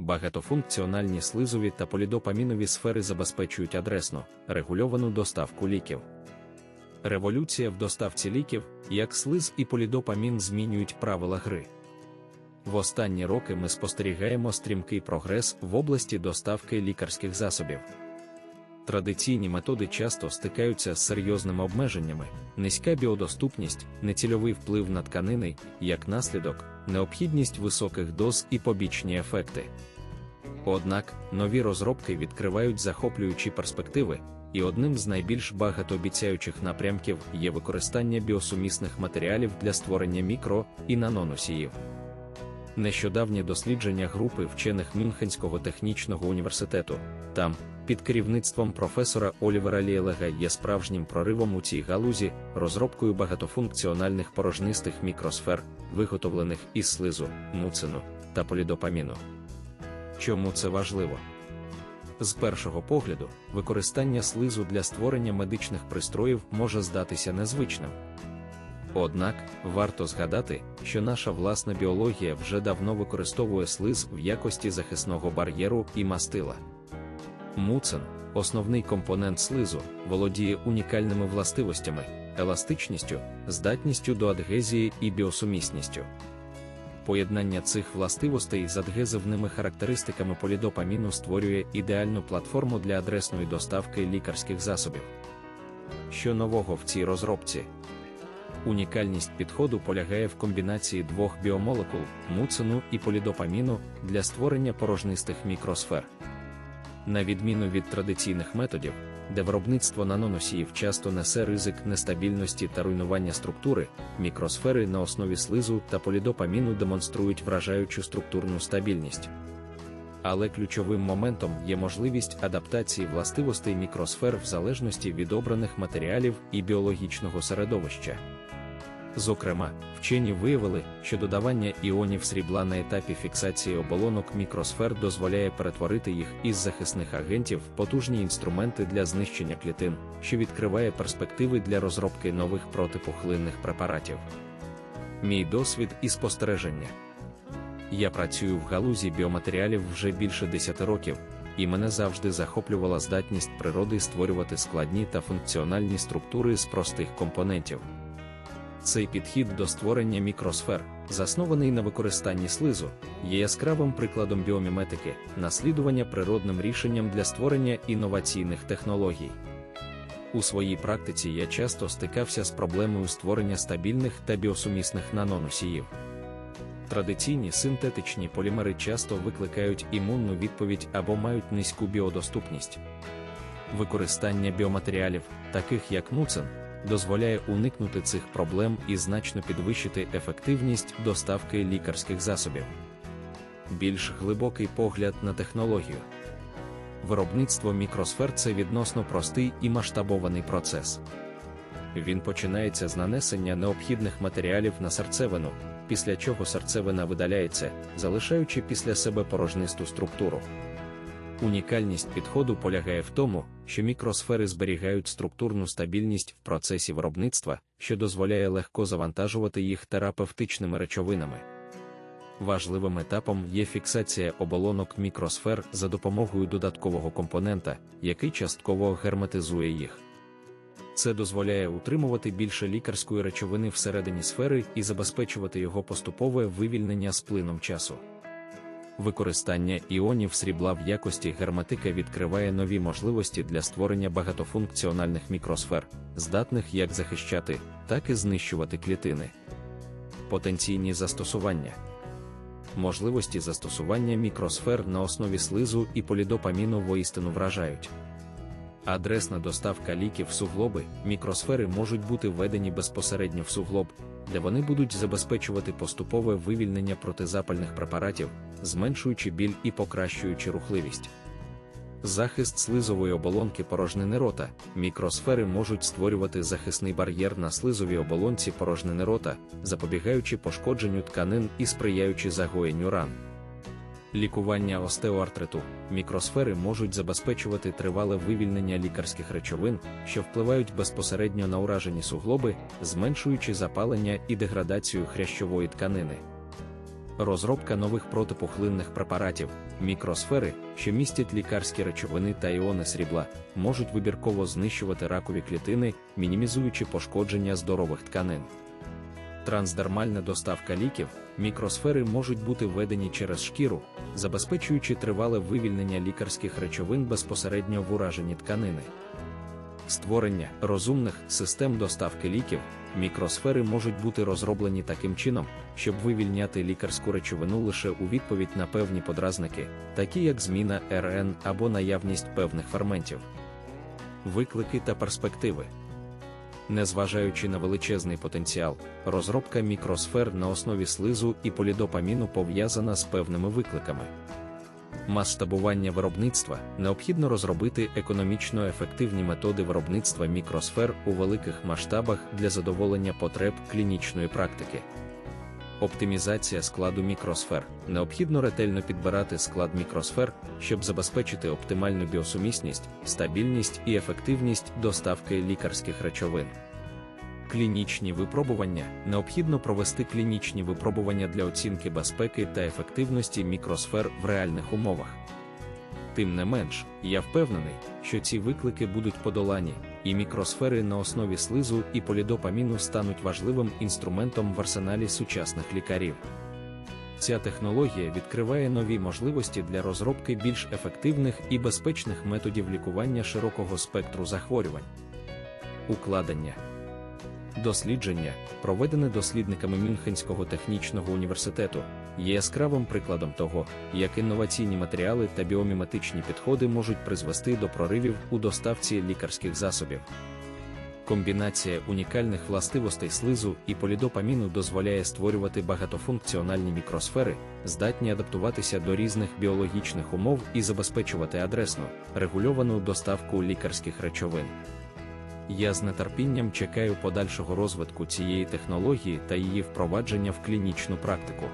Багатофункціональні слизові та полідопамінові сфери забезпечують адресну, регульовану доставку ліків. Революція в доставці ліків, як слиз і полідопамін змінюють правила гри. В останні роки ми спостерігаємо стрімкий прогрес в області доставки лікарських засобів. Традиційні методи часто стикаються з серйозними обмеженнями, низька біодоступність, нецільовий вплив на тканини, як наслідок, необхідність високих доз і побічні ефекти. Однак нові розробки відкривають захоплюючі перспективи, і одним з найбільш багатообіцяючих напрямків є використання біосумісних матеріалів для створення мікро і наноносіїв. Нещодавні дослідження групи вчених Мюнхенського технічного університету, там, під керівництвом професора Олівера Ліелега є справжнім проривом у цій галузі, розробкою багатофункціональних порожнистих мікросфер, виготовлених із слизу, муцину та полідопаміну. Чому це важливо? З першого погляду, використання слизу для створення медичних пристроїв може здатися незвичним. Однак варто згадати, що наша власна біологія вже давно використовує слиз в якості захисного бар'єру і мастила. Муцин, основний компонент слизу, володіє унікальними властивостями, еластичністю, здатністю до адгезії і біосумісністю. Поєднання цих властивостей з адгезивними характеристиками полідопаміну створює ідеальну платформу для адресної доставки лікарських засобів. Що нового в цій розробці? Унікальність підходу полягає в комбінації двох біомолекул муцину і полідопаміну для створення порожнистих мікросфер. На відміну від традиційних методів, де виробництво наноносіїв часто несе ризик нестабільності та руйнування структури, мікросфери на основі слизу та полідопаміну демонструють вражаючу структурну стабільність. Але ключовим моментом є можливість адаптації властивостей мікросфер в залежності від обраних матеріалів і біологічного середовища. Зокрема, вчені виявили, що додавання іонів срібла на етапі фіксації оболонок мікросфер дозволяє перетворити їх із захисних агентів в потужні інструменти для знищення клітин, що відкриває перспективи для розробки нових протипухлинних препаратів. Мій досвід і спостереження. Я працюю в галузі біоматеріалів вже більше 10 років, і мене завжди захоплювала здатність природи створювати складні та функціональні структури з простих компонентів. Цей підхід до створення мікросфер, заснований на використанні слизу, є яскравим прикладом біоміметики, наслідування природним рішенням для створення інноваційних технологій. У своїй практиці я часто стикався з проблемою створення стабільних та біосумісних наноносіїв. Традиційні синтетичні полімери часто викликають імунну відповідь або мають низьку біодоступність. Використання біоматеріалів, таких як муцин, дозволяє уникнути цих проблем і значно підвищити ефективність доставки лікарських засобів. Більш глибокий погляд на технологію. Виробництво мікросфер це відносно простий і масштабований процес. Він починається з нанесення необхідних матеріалів на серцевину, після чого серцевина видаляється, залишаючи після себе порожнисту структуру. Унікальність підходу полягає в тому, що мікросфери зберігають структурну стабільність в процесі виробництва, що дозволяє легко завантажувати їх терапевтичними речовинами. Важливим етапом є фіксація оболонок мікросфер за допомогою додаткового компонента, який частково герметизує їх. Це дозволяє утримувати більше лікарської речовини всередині сфери і забезпечувати його поступове вивільнення з плином часу. Використання іонів срібла в якості герметика відкриває нові можливості для створення багатофункціональних мікросфер, здатних як захищати, так і знищувати клітини. Потенційні застосування можливості застосування мікросфер на основі слизу і полідопаміну воістину вражають. Адресна доставка ліків в суглоби, мікросфери можуть бути введені безпосередньо в суглоб, де вони будуть забезпечувати поступове вивільнення протизапальних препаратів, зменшуючи біль і покращуючи рухливість. Захист слизової оболонки порожнини рота, мікросфери можуть створювати захисний бар'єр на слизовій оболонці порожнини рота, запобігаючи пошкодженню тканин і сприяючи загоєнню ран. Лікування остеоартриту, мікросфери можуть забезпечувати тривале вивільнення лікарських речовин, що впливають безпосередньо на уражені суглоби, зменшуючи запалення і деградацію хрящової тканини. розробка нових протипухлинних препаратів, мікросфери, що містять лікарські речовини та іони срібла, можуть вибірково знищувати ракові клітини, мінімізуючи пошкодження здорових тканин. Трансдермальна доставка ліків, мікросфери можуть бути введені через шкіру, забезпечуючи тривале вивільнення лікарських речовин безпосередньо в ураженні тканини. Створення розумних систем доставки ліків, мікросфери можуть бути розроблені таким чином, щоб вивільняти лікарську речовину лише у відповідь на певні подразники, такі як зміна РН або наявність певних ферментів. Виклики та перспективи. Незважаючи на величезний потенціал, розробка мікросфер на основі слизу і полідопаміну пов'язана з певними викликами. Масштабування виробництва необхідно розробити економічно ефективні методи виробництва мікросфер у великих масштабах для задоволення потреб клінічної практики. Оптимізація складу мікросфер необхідно ретельно підбирати склад мікросфер, щоб забезпечити оптимальну біосумісність, стабільність і ефективність доставки лікарських речовин. Клінічні випробування необхідно провести клінічні випробування для оцінки безпеки та ефективності мікросфер в реальних умовах. Тим не менш, я впевнений, що ці виклики будуть подолані, і мікросфери на основі слизу і полідопаміну стануть важливим інструментом в арсеналі сучасних лікарів. Ця технологія відкриває нові можливості для розробки більш ефективних і безпечних методів лікування широкого спектру захворювань. Укладення Дослідження, проведене дослідниками Мюнхенського технічного університету, є яскравим прикладом того, як інноваційні матеріали та біоміметичні підходи можуть призвести до проривів у доставці лікарських засобів. Комбінація унікальних властивостей слизу і полідопаміну дозволяє створювати багатофункціональні мікросфери, здатні адаптуватися до різних біологічних умов і забезпечувати адресну, регульовану доставку лікарських речовин. Я з нетерпінням чекаю подальшого розвитку цієї технології та її впровадження в клінічну практику.